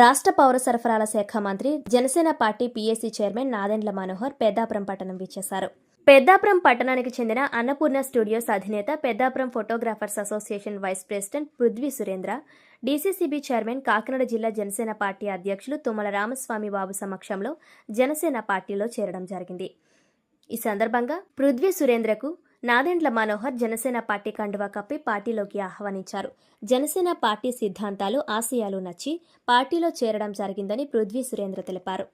రాష్ట్ర పౌర సరఫరాల శాఖ మంత్రి Janasena party PAC chairman Nadendla Manohar Peddapuram పట్టణం విచ్చేశారు. పెద్దాపురం పట్టణానికి చెందిన అన్నపూర్ణ స్టూడియోస్ అధినేత Peddapuram photographers association vice president Prithvi Surendra DCCB chairman Kakinada జిల్లా జనసేన పార్టీ అధ్యక్షులు తుమ్మల రామస్వామి బాబు సమక్షంలో జనసేన పార్టీలో చేరడం జరిగింది. ఈ సందర్భంగా పృథ్వీ సురేంద్రకు నాదెండ్ల మనోహర్ జనసేన పార్టీ కండువా కప్పి పార్టీలోకి ఆహ్వానించారు. జనసేన పార్టీ సిద్ధాంతాలు ఆశయాలు నచ్చి పార్టీలో చేరడం జరిగిందని పృథ్వీ సురేంద్ర తెలిపారు.